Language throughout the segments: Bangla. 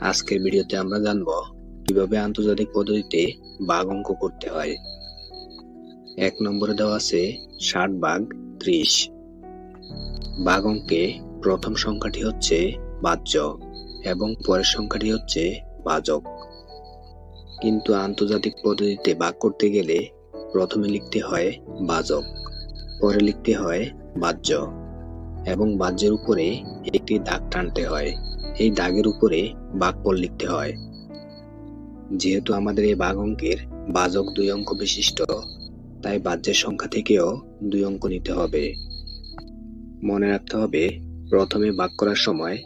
আজকের ভিডিওতে আমরা জানব কীভাবে আন্তর্জাতিক পদ্ধতিতে বাঘ অঙ্ক করতে হয়। এক নম্বরে দেওয়া আছে ষাট বাঘ ত্রিশ। বাঘ অঙ্কে প্রথম সংখ্যাটি হচ্ছে বাহ্য এবং পরের সংখ্যাটি হচ্ছে বাজক কিন্তু আন্তর্জাতিক পদ্ধতিতে ভাগ করতে গেলে প্রথমে লিখতে হয় বাজক পরে লিখতে হয় বাহ্য এবং বাহ্যের উপরে একটি দাগ টানতে হয়। এই দাগের উপরে বাঘপল লিখতে হয়। যেহেতু আমাদের এই বাঘ অঙ্কের বাজক দুই অঙ্ক বিশিষ্ট, তাই বাহ্যের সংখ্যা থেকেও দুই অঙ্ক নিতে হবে। মনে রাখতে হবে, প্রথমে ভাগ করার সময়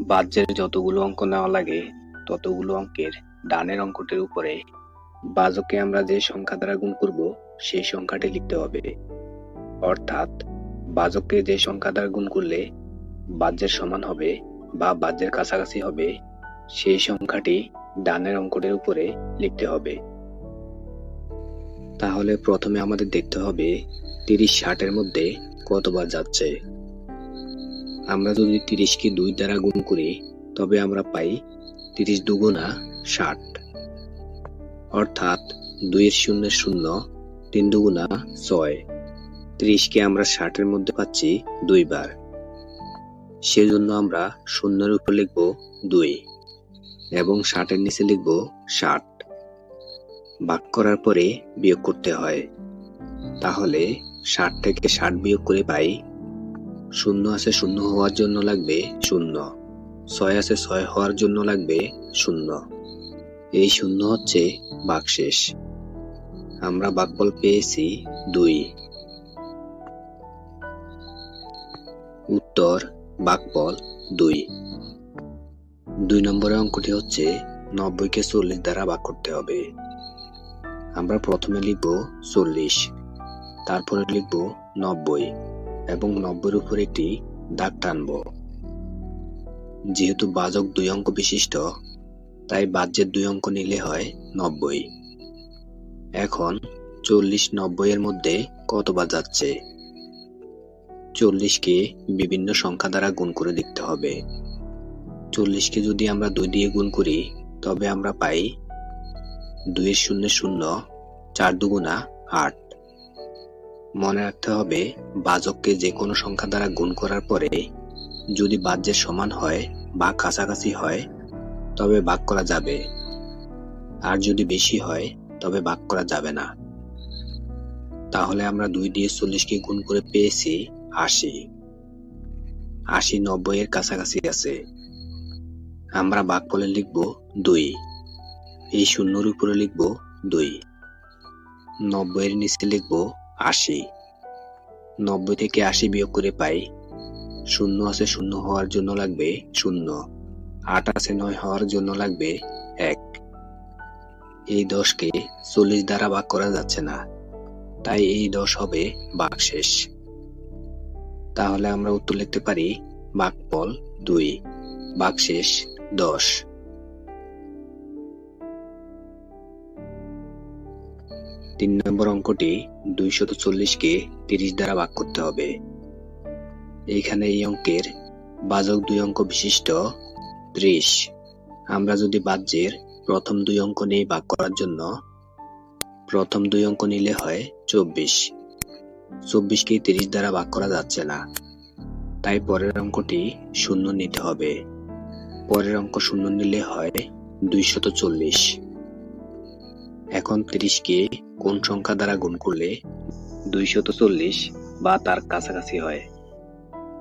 বাহ্যের যতগুলো অঙ্ক নেওয়া লাগে, ততগুলো অঙ্কের ডানের অঙ্কটির উপরে বাজকে আমরা যে সংখ্যা দ্বারা গুণ করব, সেই সংখ্যাটি লিখতে হবে। অর্থাৎ বাজককে যে সংখ্যা দ্বারা গুণ করলে বাহ্যের সমান হবে বা বাহ্যের কাছাকাছি হবে, সেই সংখ্যাটি ডানের অঙ্কটির উপরে লিখতে হবে। তাহলে প্রথমে আমাদের দেখতে হবে তিরিশ ষাটের মধ্যে কতবার যাচ্ছে। আমরা যদি তিরিশকে দুই দ্বারা গুণ করি, তবে আমরা পাই তিরিশ দুগুণা ষাট। অর্থাৎ দুইয়ের শূন্য শূন্য তিন দুগুণা ছয়। ত্রিশকে আমরা ষাটের মধ্যে পাচ্ছি দুইবার। সেজন্য আমরা শূন্যের উপর লিখব দুই এবং ষাটের নিচে লিখব ষাট। ভাগ করার পরে বিয়োগ করতে হয়। তাহলে ষাট থেকে ষাট বিয়োগ করে পাই। শূন্য আছে শূন্য হওয়ার জন্য লাগবে শূন্য। ছয় আছে ছয় হওয়ার জন্য লাগবে শূন্য। এই শূন্য হচ্ছে বাকশেষ আমরা বাকফল পেয়েছি দুই। উত্তর বাকফল দুই। দুই নম্বরের অঙ্কটি হচ্ছে নব্বইকে চল্লিশ দ্বারা ভাগ করতে হবে। আমরা প্রথমে লিখব চল্লিশ, তারপরে লিখব নব্বই এবং নব্বইয়ের উপর একটি দাগ টানব। যেহেতু বাজক দুই অঙ্ক বিশিষ্ট, তাই বাহ্যের দুই অঙ্ক নিলে হয় নব্বই। এখন চল্লিশ নব্বই এর মধ্যে কতবার যাচ্ছে চল্লিশকে বিভিন্ন সংখ্যা দ্বারা গুণ করে দেখতে হবে। চল্লিশকে যদি আমরা দুই দিয়ে গুণ করি, তবে আমরা পাই দুইয়ের শূন্য শূন্য চার দুগুণা আট। মনে রাখতে হবে বাজককে যে কোনো সংখ্যা দ্বারা গুণ করার পরে যদি বাহ্যের সমান হয় বা কাছাকাছি হয়, তবে ভাগ করা যাবে। আর যদি বেশি হয়, তবে ভাগ করা যাবে না। তাহলে আমরা দুই দিয়ে চল্লিশকে গুণ করে পেয়েছি আশি আশি নব্বই এর কাছাকাছি আছে। আমরা ভাগ ফলে লিখব দুই, এই শূন্যর উপরে লিখব দুই নব্বই এর নিচে লিখব আশি, নব্বই থেকে আশি বিয়োগ করে পাই, শূন্য আছে শূন্য হওয়ার জন্য লাগবে শূন্য, আট আছে নয় হওয়ার জন্য লাগবে এক। এই দশকে চল্লিশ দ্বারা ভাগ করা যাচ্ছে না, তাই এই দশ হবে বাকশেষ তাহলে আমরা উত্তর লিখতে পারি বাকফল দুই, বাকশেষ দশ। তিন নম্বর অঙ্কটি দুইশত চল্লিশকে তিরিশ দ্বারা ভাগ করতে হবে। এইখানে এই অঙ্কের বাজক দুই অঙ্ক বিশিষ্ট ত্রিশ। আমরা যদি বাহ্যের প্রথম দুই অঙ্ক নিয়ে ভাগ করার জন্য প্রথম দুই অঙ্ক নিলে হয় চব্বিশ। চব্বিশকে তিরিশ দ্বারা ভাগ করা যাচ্ছে না। তাই পরের অঙ্কটি শূন্য নিতে হবে। পরের অঙ্ক শূন্য নিলে হয় দুইশত চল্লিশ। এখন তিরিশকে কোন সংখ্যা দ্বারা গুণ করলে দুইশত চল্লিশ বা তার কাছাকাছি হয়?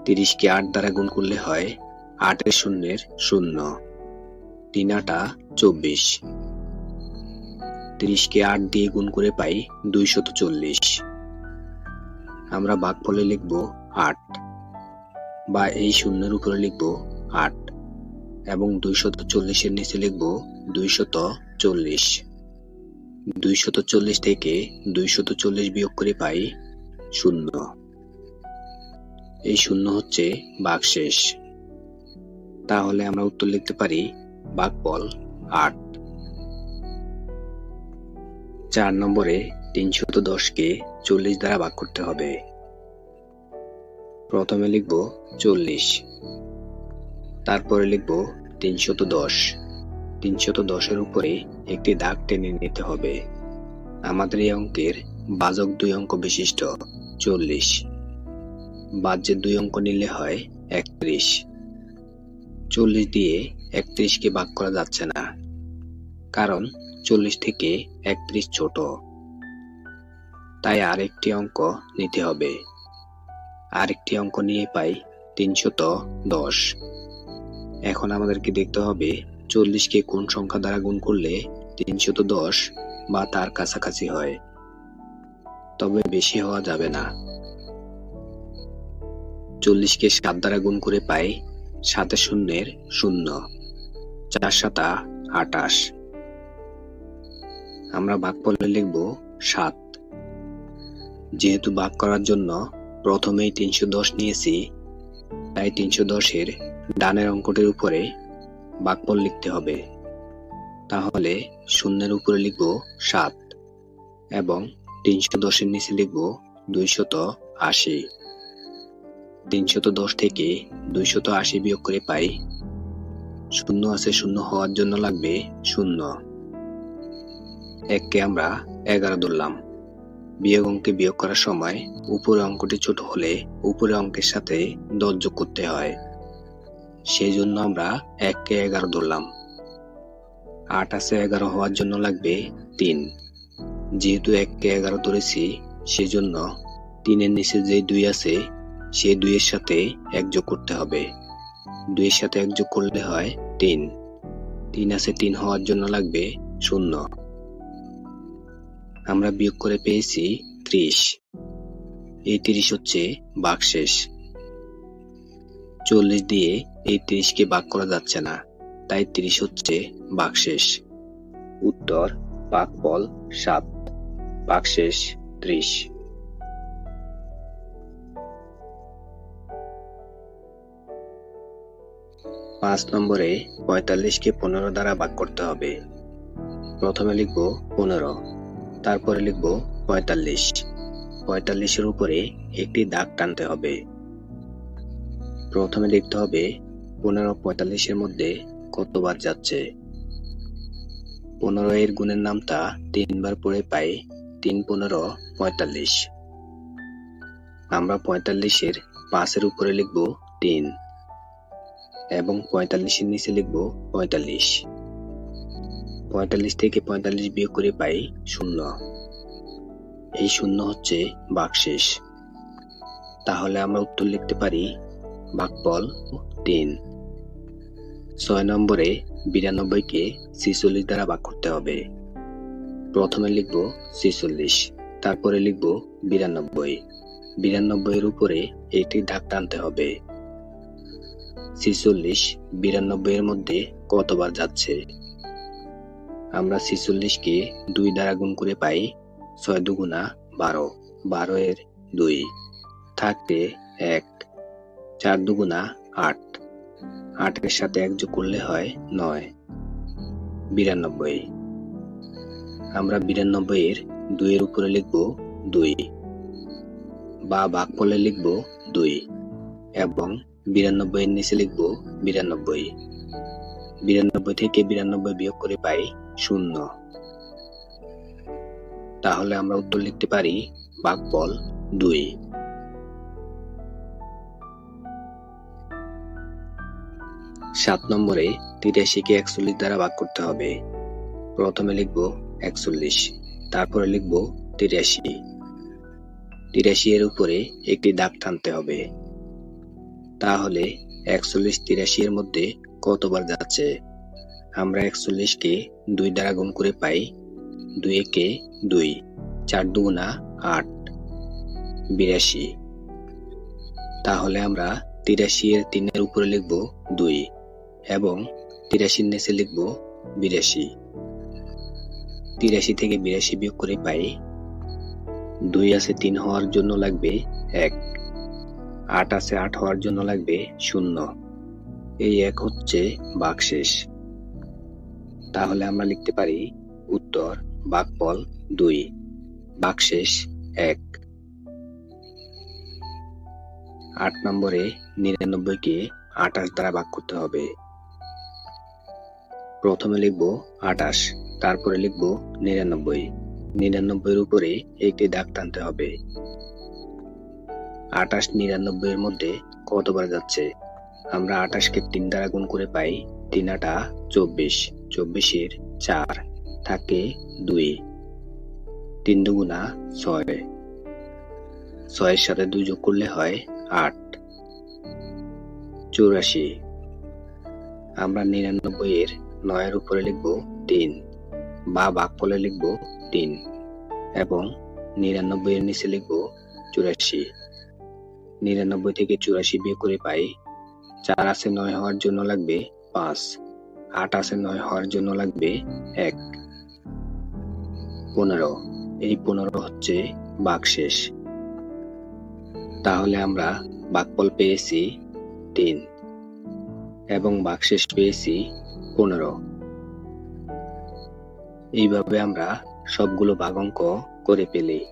তিরিশকে আট দ্বারা গুণ করলে হয় আটের শূন্যের শূন্য। তিন আটা চব্বিশ। তিরিশকে আট দিয়ে গুণ করে পাই দুইশত চল্লিশ। আমরা ভাগফলে লিখব আট বা এই শূন্যের উপরে লিখব আট এবং দুইশত চল্লিশের নিচে লিখব দুইশত চল্লিশ। দুইশত চল্লিশ থেকে দুইশত চল্লিশ বিয়োগ করে পাই শূন্য। এই শূন্য হচ্ছে বাকশেষ। তাহলে আমরা উত্তর লিখতে পারি বাকফল আট। চার নম্বরে তিনশত দশকে চল্লিশ দ্বারা ভাগ করতে হবে। প্রথমে লিখব চল্লিশ, তারপরে লিখব তিনশত দশ। তিনশত দশের উপরে একটি দাগ টেনে নিতে হবে। আমাদের এই অঙ্কের বাজক দুই অঙ্ক বিশিষ্ট, চল্লিশ। বাহ্যের দুই অঙ্ক নিলে হয় একত্রিশ। চল্লিশ দিয়ে একত্রিশকে ভাগ করা যাচ্ছে না, কারণ চল্লিশ থেকে একত্রিশ ছোট। তাই আরেকটি অঙ্ক নিতে হবে। আরেকটি অঙ্ক নিয়ে পাই তিনশত দশ। এখন আমাদেরকে দেখতে হবে চল্লিশকে কোন সংখ্যা দ্বারা গুণ করলে তিনশত দশ বা তার কাছাকাছি হয়। তবে বেশি হওয়া যাবে না। চল্লিশকে সাত দ্বারা গুণ করে পাই সাতে শূন্যের শূন্য, চার সাতা আটাশ। আমরা ভাগফলে লিখব সাত। যেহেতু ভাগ করার জন্য প্রথমেই তিনশো দশ নিয়েছি, তাই তিনশো দশের ডানের অঙ্কটির উপরে ভাগফল লিখতে হবে। তাহলে শূন্যের উপরে লিখব সাত এবং তিনশো দশের নিচে লিখব দুইশত আশি। তিনশত দশ থেকে দুইশত আশি বিয়োগ করে পাই। শূন্য আছে, শূন্য হওয়ার জন্য লাগবে শূন্য। এককে আমরা এগারো ধরলাম। বিয়োগ অঙ্কে বিয়োগ করার সময় উপরের অঙ্কটি ছোট হলে উপরের অঙ্কের সাথে দশ যোগ করতে হয়। সেই জন্য আমরা এককে এগারো ধরলাম। আট আছে এগারো হওয়ার জন্য লাগবে তিন। যেহেতু এককে এগারো ধরেছি, সেজন্য তিনের নিচে যে দুই আছে, সেই দুইয়ের সাথে এক যোগ করতে হবে। দুইয়ের সাথে এক যোগ করলে হয় তিন। তিন আছে তিন হওয়ার জন্য লাগবে শূন্য। আমরা বিয়োগ করে পেয়েছি ত্রিশ। এই তিরিশ হচ্ছে বাকশেষ। চল্লিশ দিয়ে এই ত্রিশকে ভাগ করা যাচ্ছে না, তাই ত্রিশ হচ্ছে বাকশেষ। উত্তর বাকফল সাত, বাকশেষ, ত্রিশ। পাঁচ নম্বরে পঁয়তাল্লিশকে পনেরো দ্বারা ভাগ করতে হবে। প্রথমে লিখব পনেরো। তারপরে লিখব পঁয়তাল্লিশ। পঁয়তাল্লিশের উপরে একটি দাগ টানতে হবে। প্রথমে লিখতে হবে, পনেরো পঁয়তাল্লিশের মধ্যে কতবার যাচ্ছে? পনেরো এর গুণের নামটা তিনবার পড়ে পাই তিন পনেরো পঁয়তাল্লিশ। আমরা পঁয়তাল্লিশের পাঁচের উপরে লিখব তিন এবং পঁয়তাল্লিশের নিচে লিখব পঁয়তাল্লিশ। পঁয়তাল্লিশ থেকে পঁয়তাল্লিশ বিয়োগ করে পাই শূন্য। এই শূন্য হচ্ছে বাকশেষ তাহলে আমরা উত্তর লিখতে পারি ভাগফল তিন। ছয় নম্বরে বিরানব্বইকে ছিচল্লিশ দ্বারা ভাগ করতে হবে। প্রথমে লিখব ছিচল্লিশ, তারপরে লিখব বিরানব্বই। বিরানব্বইয়ের উপরে একটি দাগ টানতে হবে। ছিচল্লিশ বিরানব্বইয়ের মধ্যে কতবার যাচ্ছে? আমরা ছিচল্লিশকে দুই দ্বারা গুণ করে পাই ছয় দুগুণা বারো। বারো এর দুই থাকবে এক। চার দুগুণা আট। আটের সাথে এক যোগ করলে হয় নয়। বিরানব্বই। আমরা বিরানব্বই এর দুইয়ের উপরে লিখব দুই। বা ভাগফলে লিখব দুই। এবং বিরানব্বই এর নিচে লিখব বিরানব্বই। বিরানব্বই থেকে বিরানব্বই বিয়োগ করে পাই শূন্য। তাহলে আমরা উত্তর লিখতে পারি ভাগফল দুই। সাত নম্বরে তিরাশিকে একচল্লিশ দ্বারা ভাগ করতে হবে। প্রথমে লিখব একচল্লিশ, তারপরে লিখব তিরাশি। তিরাশি এর উপরে একটি দাগ টানতে হবে। তাহলে একচল্লিশ তিরাশি এর মধ্যে কতবার যাচ্ছে? আমরা একচল্লিশকে দুই দ্বারা গুণ করে পাই দুই একে দুই, চার দুগুণা আট, বিরাশি। তাহলে আমরা তিরাশি এর তিনের উপরে লিখব দুই এবং তিরাশির নিচে লিখব বিরাশি। তিরাশি থেকে বিরাশি বিয়োগ করে পাই দুই আছে তিন হওয়ার জন্য লাগবে এক, আট আছে আট হওয়ার জন্য লাগবে শূন্য। এই এক হচ্ছে বাকশেষ। তাহলে আমরা লিখতে পারি উত্তর বাকফল দুই, বাকশেষ এক। আট নম্বরে নিরানব্বইকে আঠাশ দ্বারা ভাগ করতে হবে। প্রথমে লিখব আটাশ তারপরে লিখব নিরানব্বই। নিরানব্বইয়ের উপরে একটি দাগ টানতে হবে। আটাশ নিরানব্বই এর মধ্যে কতবার যাচ্ছে? আমরা আটাশকে তিন দ্বারা গুণ করে পাই, তিন আটা চব্বিশ। চব্বিশের চার থাকে দুই। তিন দুগুণা ছয়। ছয়ের সাথে দুই যোগ করলে হয় আট। চৌরাশি। আমরা নিরানব্বই এর নয়ের উপরে লিখব তিন বা বাকফলে লিখব তিন এবং নিরানব্বই এর নিচে লিখব চুরাশি। নিরানব্বই থেকে চুরাশি বিয়ে করে পাই, চার আছে নয় হওয়ার জন্য লাগবে পাঁচ। আট আছে, নয় হওয়ার জন্য লাগবে এক। পনেরো। এই পনেরো হচ্ছে বাকশেষ তাহলে আমরা বাকফল পেয়েছি তিন এবং বাকশেষ পেয়েছি পনেরো। এইভাবে আমরা সবগুলো ভাগাঙ্ক করে পেলি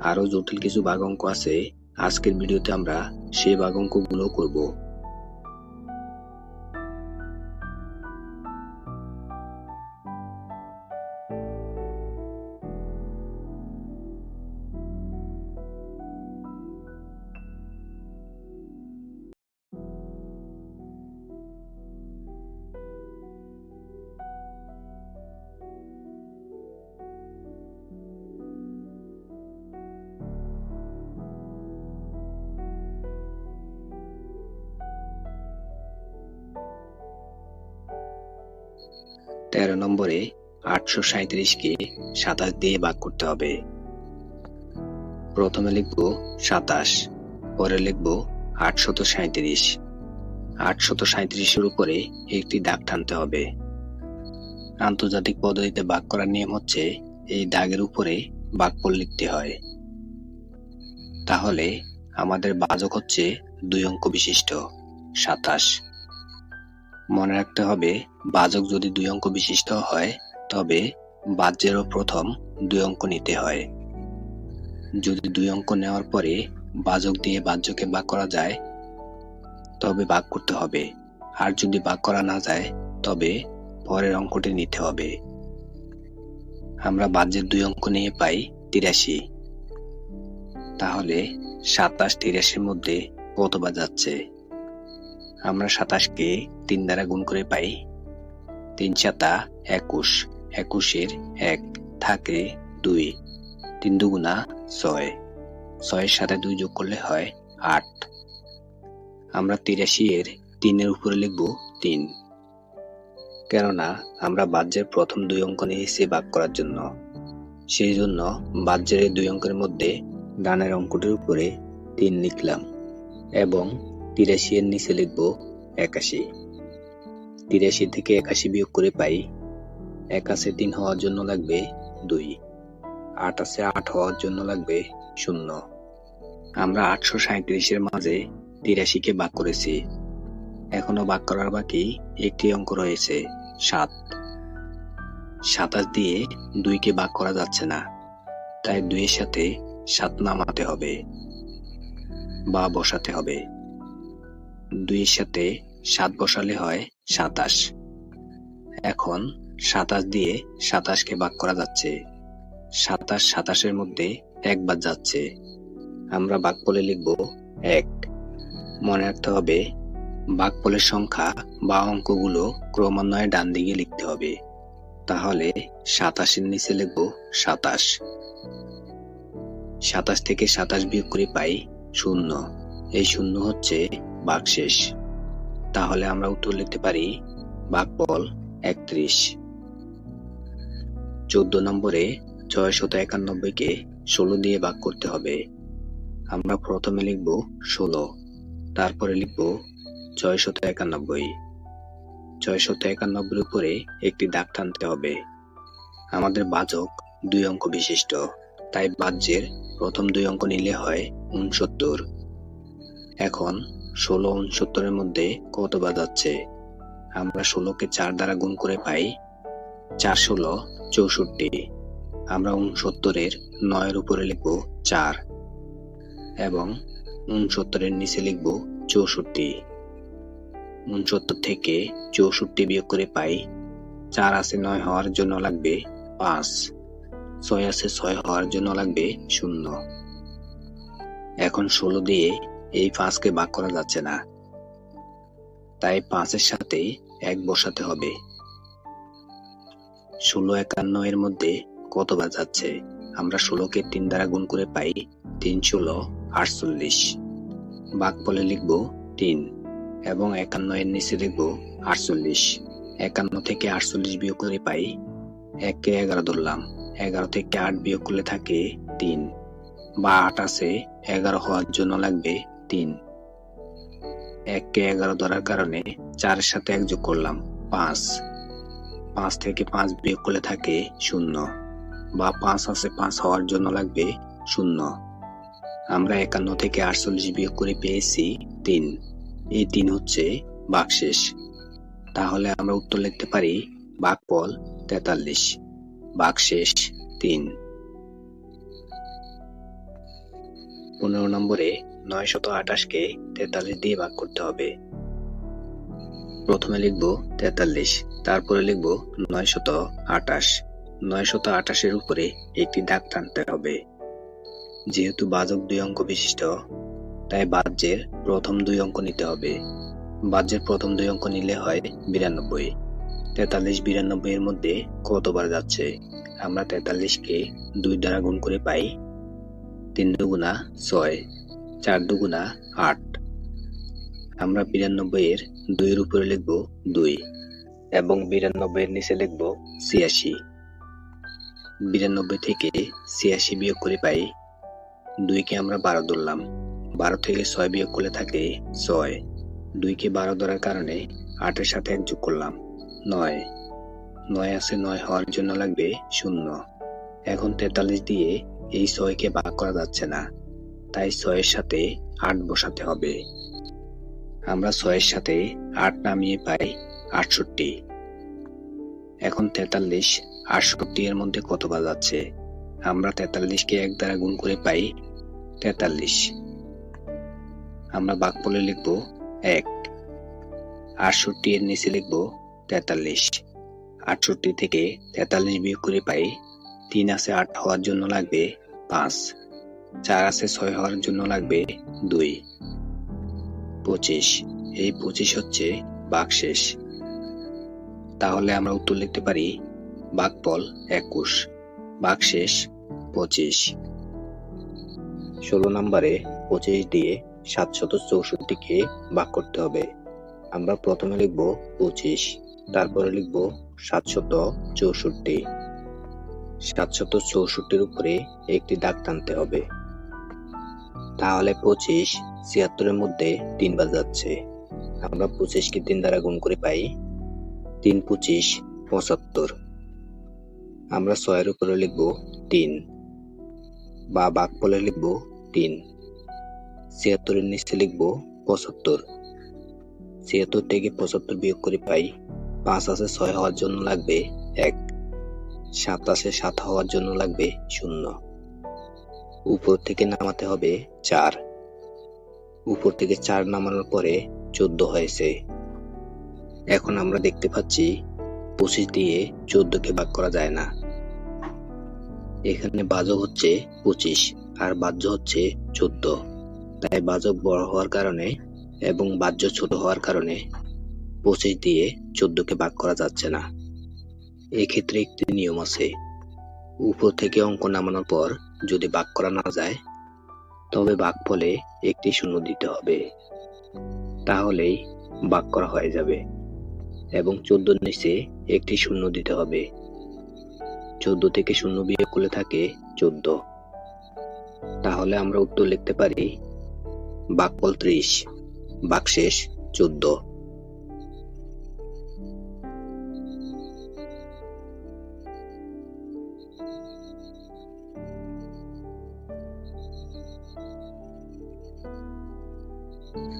আরও জটিল কিছু ভাগ অঙ্ক আছে। আজকের ভিডিওতে আমরা সেই ভাগাঙ্কগুলো করব। তেরো নম্বরে আটশো সাঁত্রিশকে সাতাশ দিয়ে ভাগ করতে হবে। প্রথমে লিখব সাতাশ, পরে লিখব আটশত সাঁত্রিশ আটশত সাঁত্রিশের উপরে একটি দাগ টানতে হবে। আন্তর্জাতিক পদ্ধতিতে ভাগ করার নিয়ম হচ্ছে এই দাগের উপরে বাকফল লিখতে হয়। তাহলে আমাদের বাজক হচ্ছে দুই অঙ্ক বিশিষ্ট, সাতাশ। মনে রাখতে হবে বাজক যদি দুই অঙ্ক বিশিষ্ট হয়, তবে বাজ্যেরও প্রথম দুই অঙ্ক নিতে হয়। যদি দুই অঙ্ক নেওয়ার পরে বাজক দিয়ে বাহ্যকে ভাগ করা যায়, তবে ভাগ করতে হবে। আর যদি ভাগ করা না যায়, তবে পরের অঙ্কটি নিতে হবে। আমরা বাহ্যের দুই অঙ্ক নিয়ে পাই তিরাশি। তাহলে সাতাশ তিরাশির মধ্যে কতবার যাচ্ছে আমরা সাতাশকে তিন দ্বারা গুণ করে পাই। তিন সাতা একুশ, একুশের এক থাকে দুই। তিন দুগুণা ছয়। ছয়ের সাথে দুই যোগ করলে হয় আট। আমরা তিরাশি এর তিনের উপরে লিখব তিন। কেননা আমরা বাহ্যের প্রথম দুই অঙ্ক নিয়েছি ভাগ করার জন্য। সেই জন্য বাহ্যের দুই অঙ্কের মধ্যে ডানের অঙ্কটির উপরে তিন লিখলাম এবং তিরাশি এর নিচে লিখব একাশি। তিরাশি থেকে একাশি বিয়োগ করে পাই। এক আছে তিন হওয়ার জন্য লাগবে দুই। আট আছে আট হওয়ার জন্য লাগবে শূন্য। আমরা আটশো সাঁত্রিশের মাঝে তিরাশিকে ভাগ করেছি। এখনও ভাগ করার বাকি একটি অঙ্ক রয়েছে, সাত। সাতাশ দিয়ে দুইকে ভাগ করা যাচ্ছে না, তাই দুইয়ের সাথে সাত নামাতে হবে বা বসাতে হবে। দুইয়ের সাথে সাত বসালে হয় সাতাশ। এখন সাতাশ দিয়ে সাতাশকে ভাগ করা যাচ্ছে। সাতাশ সাতাশের মধ্যে একবার যাচ্ছে। আমরা বাকপলে লিখব এক। মনে রাখতে হবে বাকপলের সংখ্যা বা অঙ্কগুলো ক্রমান্বয়ে ডান দিকে লিখতে হবে। তাহলে সাতাশের নিচে লিখব সাতাশ। সাতাশ থেকে সাতাশ বিয়োগ করে পাই শূন্য। এই শূন্য হচ্ছে বাকশেষ তাহলে আমরা উত্তর লিখতে পারি বাকপল একত্রিশ। চোদ্দ নম্বরে ছয় শত একানব্বইকে ষোলো দিয়ে ভাগ করতে হবে। আমরা প্রথমে লিখব ষোলো, তারপরে লিখব ছয় শত একানব্বই। ছয় শত একানব্বই উপরে একটি দাগ টানতে হবে। আমাদের বাজক দুই অঙ্ক বিশিষ্ট, তাই বাহ্যের প্রথম দুই অঙ্ক নিলে হয় উনসত্তর। এখন ষোলো উনসত্তরের মধ্যে কত বাজাচ্ছে আমরা ষোলোকে চার দ্বারা গুণ করে পাই চার ষোলো চৌষট্টি। আমরা উনসত্তরের নয়ের উপরে লিখব চার এবং উনসত্তরের নিচে লিখব চৌষট্টি। উনসত্তর থেকে চৌষট্টি বিয়োগ করে পাই চার আছে নয় হওয়ার জন্য লাগবে পাঁচ। ছয় আছে ছয় হওয়ার জন্য লাগবে শূন্য। এখন ষোলো দিয়ে এই পাঁচকে ভাগ করা যাচ্ছে না। তাই পাঁচের সাথে এক বসাতে হবে। ষোলো একান্ন এর মধ্যে কতবার যাচ্ছে? আমরা ষোলোকে তিন দ্বারা গুণ করে পাই তিন ষোলো আটচল্লিশ। বাঘ বলে লিখব তিন এবং একান্ন এর নিচে লিখব আটচল্লিশ। একান্ন থেকে আটচল্লিশ বিয়োগ করে পাই এককে এগারো ধরলাম। এগারো থেকে আট বিয়োগ করলে থাকে তিন। বা আট আছে, এগারো হওয়ার জন্য লাগবে তিন এককে এগারো ধরার কারণে চারের সাথে এক যোগ করলাম পাঁচ। পাঁচ থেকে পাঁচ বিয়োগ করলে থাকে শূন্য বা পাঁচ আছে পাঁচ হওয়ার জন্য লাগবে শূন্য। আমরা একান্ন থেকে আটচল্লিশ বিয়োগ করে পেয়েছি তিন। এই তিন হচ্ছে বাকশেষ। তাহলে আমরা উত্তর লিখতে পারি বাকপল তেতাল্লিশ, বাকশেষ তিন। পনেরো নম্বরে নয় শত আঠাশকে তেতাল্লিশ দিয়ে ভাগ করতে হবে। প্রথমে লিখব তেতাল্লিশ, তারপরে লিখব নয় শত আঠাশ। নয় শত আঠাশের উপরে একটি দাগ টানতে হবে। যেহেতু বাজক দুই অঙ্ক বিশিষ্ট, তাই বাহ্যের প্রথম দুই অঙ্ক নিতে হবে। বাহ্যের প্রথম দুই অঙ্ক নিলে হয় বিরানব্বই। তেতাল্লিশ বিরানব্বই এর মধ্যে কতবার যাচ্ছে? আমরা তেতাল্লিশকে দুই দ্বারা গুণ করে পাই তিন দুগুণা ছয়। চার দুগুণা আট। আমরা বিরানব্বই এর দুইয়ের উপরে লিখব দুই এবং বিরানব্বই এর নিচে লিখব ছিয়াশি। বিরানব্বই থেকে ছিয়াশি বিয়োগ করে পাই দুইকে আমরা বারো ধরলাম। বারো থেকে ছয় বিয়োগ করলে থাকে ছয়। দুইকে বারো ধরার কারণে আটের সাথে এক যোগ করলাম নয়। নয় আছে নয় হওয়ার জন্য লাগবে শূন্য। এখন তেতাল্লিশ দিয়ে এই ছয়কে ভাগ করা যাচ্ছে না। তাই ছয়ের সাথে আট বসাতে হবে। আমরা ছয়ের সাথে আট নামিয়ে পাই আটষট্টি। এখন তেতাল্লিশ, আটষট্টি এর মধ্যে কত বাজাচ্ছে আমরা তেতাল্লিশকে এক দ্বারা গুণ করে পাই তেতাল্লিশ। আমরা বাকপলে লিখব এক। আটষট্টি এর নিচে লিখব তেতাল্লিশ। আটষট্টি থেকে তেতাল্লিশ বিয়োগ করে পাই তিন আছে আট হওয়ার জন্য লাগবে পাঁচ। চার আছে ছয় হওয়ার জন্য লাগবে দুই। পঁচিশ। এই পঁচিশ হচ্ছে বাকশেষ তাহলে আমরা উত্তর লিখতে পারি বাকপল একুশ। বাকশেষ পঁচিশ। ষোলো নম্বরে পঁচিশ দিয়ে সাতশত চৌষট্টিকে ভাগ করতে হবে। আমরা প্রথমে লিখব পঁচিশ, তারপরে লিখব সাতশত চৌষট্টি। সাতশত চৌষট্টির উপরে একটি দাগ টানতে হবে। তাহলে পঁচিশ ছিয়াত্তরের মধ্যে তিন বাজাচ্ছে আমরা পঁচিশকে তিন দ্বারা গুণ করে পাই তিন পঁচিশ পঁচাত্তর। আমরা ছয়ের উপরে লিখব তিন বা বাঘ বলে লিখব তিন। ছিয়াত্তরের নিচে লিখব পঁচাত্তর। ছিয়াত্তর থেকে পঁচাত্তর বিয়োগ করে পাই পাঁচ আছে ছয় হওয়ার জন্য লাগবে এক। সাত আছে সাত হওয়ার জন্য লাগবে শূন্য। উপর থেকে নামাতে হবে চার। উপর থেকে চার নামানোর পরে চোদ্দ হয়েছে। এখন আমরা দেখতে পাচ্ছি পঁচিশ দিয়ে চোদ্দকে ভাগ করা যায় না। এখানে বাজক হচ্ছে পঁচিশ আর বাহ্য হচ্ছে চোদ্দ। তাই বাজক বড় হওয়ার কারণে এবং বাহ্য ছোট হওয়ার কারণে পঁচিশ দিয়ে চোদ্দকে ভাগ করা যাচ্ছে না। এক্ষেত্রে একটি নিয়ম আছে। উপর থেকে অঙ্ক নামানোর পর যদি ভাগ করা না যায়, তবে ভাগ ফলে একটি শূন্য দিতে হবে। তাহলেই ভাগ করা হয়ে যাবে এবং চোদ্দোর নিচে একটি শূন্য দিতে হবে। চোদ্দ থেকে শূন্য বিয়োগ করলে থাকে চোদ্দ। তাহলে আমরা উত্তর লিখতে পারি বাকপল ত্রিশ বাকশেষ চোদ্দ।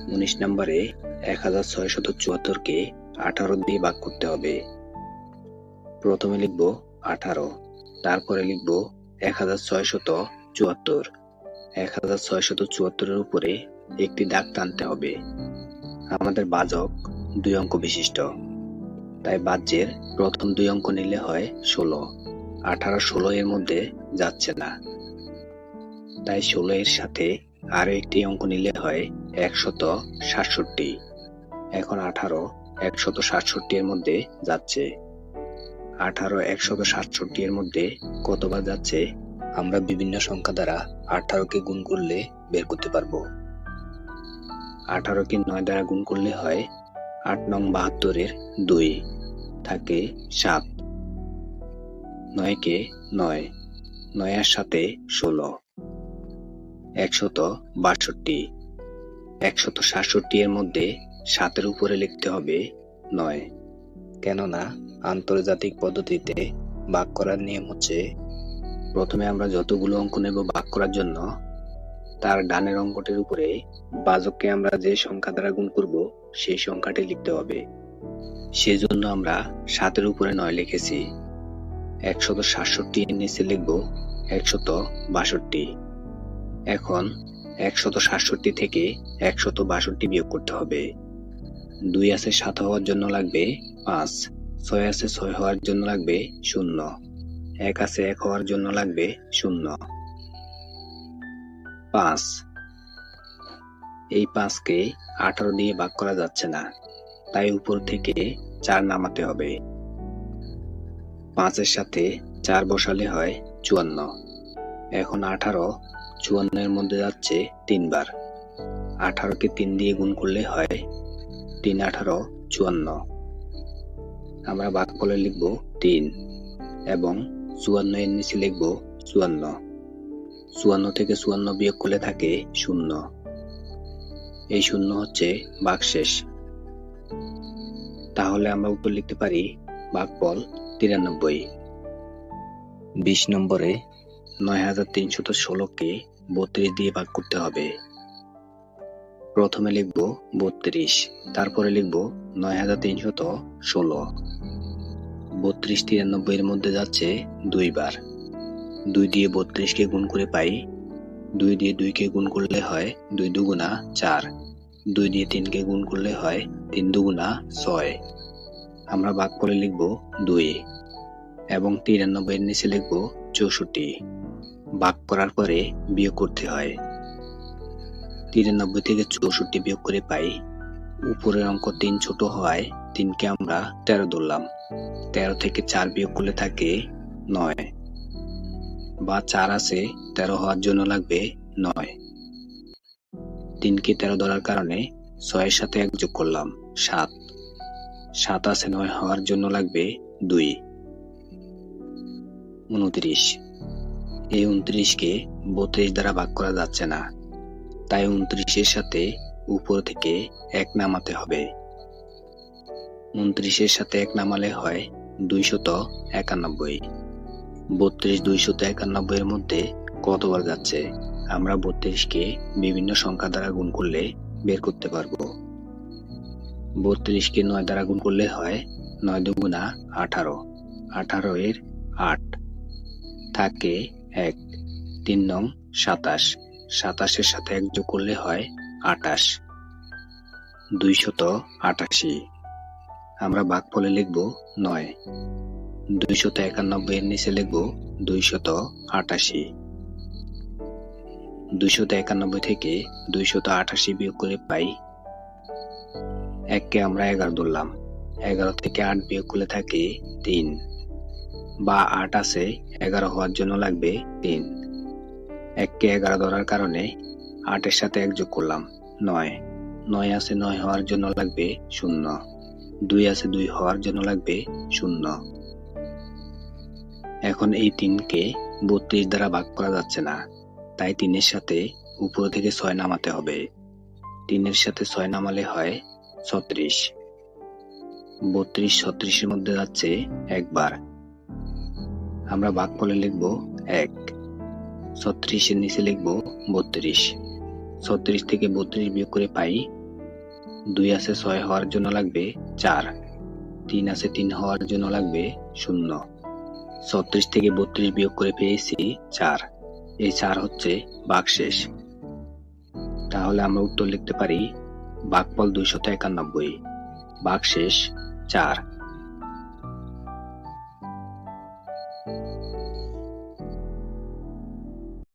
উনিশ নম্বরে এক হাজার ছয়শত চুয়াত্তরকে আঠারো দিয়ে ভাগ করতে হবে। প্রথমে লিখব আঠারো, তারপরে লিখব এক হাজার ছয়শত চুয়াত্তর। এক হাজার ছয়শত চুয়াত্তরের উপরে একটি দাগ টানতে হবে। আমাদের বাজক দুই অঙ্ক বিশিষ্ট, তাই বাজ্যের প্রথম দুই অঙ্ক নিলে হয় ষোলো। আঠারো ষোলো এর মধ্যে যাচ্ছে না। তাই ষোলো এর সাথে আরও একটি অঙ্ক নিলে হয় একশত সাতষট্টি। এখন আঠারো, একশত সাতষট্টি এর মধ্যে যাচ্ছে। আঠারো, একশত সাতষট্টি এর মধ্যে কতবার যাচ্ছে, আমরা বিভিন্ন সংখ্যা দ্বারা আঠারোকে গুণ করলে বের করতে পারব। আঠারোকে নয় দ্বারা গুণ করলে হয় আট নং বাহাত্তরের দুই, থাকে সাত। নয়কে নয়, নয়ের সাথে ষোলো। একশত বাষট্টি। একশত সাতষট্টি এর মধ্যে সাতের উপরে লিখতে হবে নয়। কেননা আন্তর্জাতিক পদ্ধতিতে ভাগ করার নিয়ম হচ্ছে, প্রথমে আমরা যতগুলো অঙ্ক নেব ভাগ করার জন্য, তার ডানের অঙ্কটির উপরে বাজককে আমরা যে সংখ্যা দ্বারা গুণ করব, সেই সংখ্যাটি লিখতে হবে। সেজন্য আমরা সাতের উপরে নয় লিখেছি। একশত সাতষট্টি এর নিচে লিখব একশত বাষট্টি। এখন একশত সাতষট্টি থেকে একশত বাষট্টি বিয়োগ করতে হবে। দুই আছে সাত হওয়ার জন্য লাগবে পাঁচ, ছয় আছে ছয় হওয়ার জন্য লাগবে শূন্য, এক আছে এক হওয়ার জন্য লাগবে শূন্য। পাঁচ, এই পাঁচকে আঠারো দিয়ে ভাগ করা যাচ্ছে না, তাই উপর থেকে চার নামাতে হবে। পাঁচের সাথে চার বসালে হয় চুয়ান্ন, এখন আঠারো চুয়ান্নের মধ্যে যাচ্ছে তিনবার। আঠারোকে তিন দিয়ে গুণ করলে হয় তিন আঠারো চুয়ান্ন। আমরা ভাগ ফলে লিখব তিন এবং চুয়ান্ন এর নিচে লিখব চুয়ান্ন। চুয়ান্ন থেকে চুয়ান্ন বিয়োগ করলে থাকে শূন্য। এই শূন্য হচ্ছে ভাগশেষ। তাহলে আমরা উত্তর লিখতে পারি ভাগফল তিরানব্বই। বিশ নম্বরে নয় হাজার তিনশত ষোলোকে বত্রিশ দিয়ে ভাগ করতে হবে। প্রথমে লিখব বত্রিশ, তারপরে লিখব নয় হাজার তিনশত ষোলো। বত্রিশ তিরানব্বই এর মধ্যে যাচ্ছে দুইবার। দুই দিয়ে বত্রিশকে গুণ করে পাই, দুই দিয়ে দুইকে গুণ করলে হয় দুই দুগুণা চার। দুই দিয়ে তিনকে গুণ করলে হয় তিন দুগুণা ছয়। আমরা ভাগ করে লিখব দুই এবং তিরানব্বই এর নিচে লিখব চৌষট্টি। করার পরে বিয়োগ করতে হয়। তিরানব্বই থেকে চৌষট্টি বিয়োগ করে পাই। উপরের অঙ্ক তিন ছোট হওয়ায় তিনকে আমরা তেরো ধরলাম। তেরো থেকে চার বিয়োগ করলে থাকে নয়। বা চার আছে, তেরো হওয়ার জন্য লাগবে নয়। তিনকে তেরো ধরার কারণে ছয়ের সাথে এক যোগ করলাম, সাত। সাত আছে, নয় হওয়ার জন্য লাগবে দুই। উনত্রিশ। এই উনত্রিশকে বত্রিশ দ্বারা ভাগ করা যাচ্ছে না। তাই উনত্রিশের সাথে উপর থেকে এক নামাতে হবে। উনত্রিশের সাথে এক নামালে হয় দুইশত একানব্বই। বত্রিশ দুইশত একানব্বই এর মধ্যে কতবার যাচ্ছে? আমরা বত্রিশকে বিভিন্ন সংখ্যা দ্বারা গুণ করলে বের করতে পারব। বত্রিশকে নয় দ্বারা গুণ করলে হয় নয় দুগুণা আঠারো। আঠারো এর আট থাকে এক, তিন নং, সাতাশ। সাতাশের সাথে এক যোগ করলে হয় আটাশ। দুইশত আটাশি। আমরা ভাগফলে লিখব নয়। দুইশত একানব্বই এর নিচে লিখব দুইশত আটাশি। দুইশত একানব্বই থেকে দুইশত আটাশি বিয়োগ করে পাই। এককে আমরা এগারো ধরলাম। এগারো থেকে আট বিয়োগ করলে থাকে তিন। বা আট আছে, এগারো হওয়ার জন্য লাগবে তিন। এককে এগারো ধরার কারণে আটের সাথে এক যোগ করলাম নয়। নয় আছে নয় হওয়ার জন্য লাগবে শূন্য। দুই আছে দুই হওয়ার জন্য লাগবে শূন্য। এখন এই তিনকে বত্রিশ দ্বারা ভাগ করা যাচ্ছে না, তাই তিনের সাথে উপর থেকে ছয় নামাতে হবে। তিনের সাথে ছয় নামালে হয় ছত্রিশ। বত্রিশ ছত্রিশের মধ্যে যাচ্ছে একবার। আমরা ভাগ ফলে লিখব এক, ছত্রিশের নিচে লিখব বত্রিশ। ছত্রিশ থেকে বত্রিশ বিয়োগ করে পাই, দুই আছে ছয় হওয়ার জন্য লাগবে চার। তিন আছে তিন হওয়ার জন্য লাগবে শূন্য। ছত্রিশ থেকে বত্রিশ বিয়োগ করে পেয়েছি চার। এই চার হচ্ছে বাকশেষ। তাহলে আমরা উত্তর লিখতে পারি, বাকফল দুইশত একানব্বই। বাকশেষ চার। Música